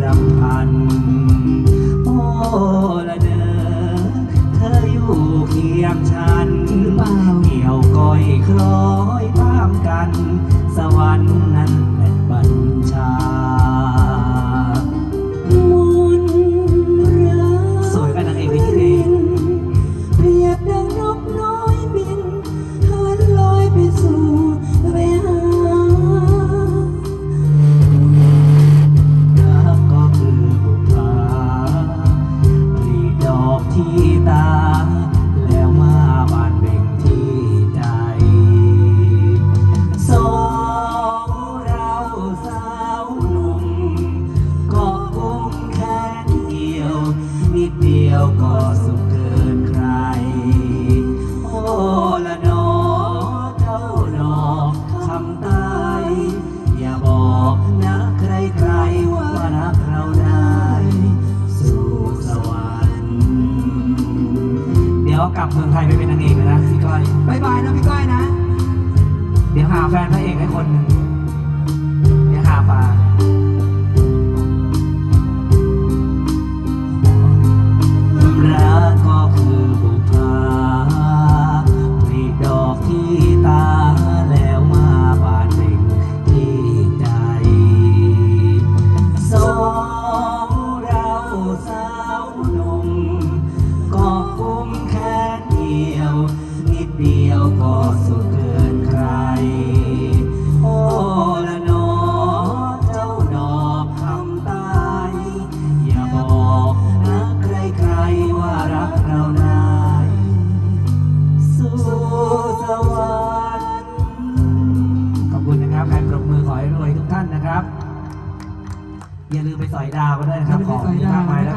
ดรำพัน โอ้ละเดอเธออยู่เคียงฉัน เกี่ยวก้อยคล้อยตามกัน สวรรค์นั้นเปิะบัญชา อย่าบอกนะใครใครๆว่ารักเราได้สู่สวรรค์เดี๋ยวกลับเมืองไทยไปเป็นนางเอกเลยนะพี่ก้อยบายบายนะพี่ก้อยนะ เดี๋ยวหาแฟนพระเอกให้คนหนึ่ง อย่าลืมไปสอยดาวก็ได้นะครับของมีมากมายแล้ว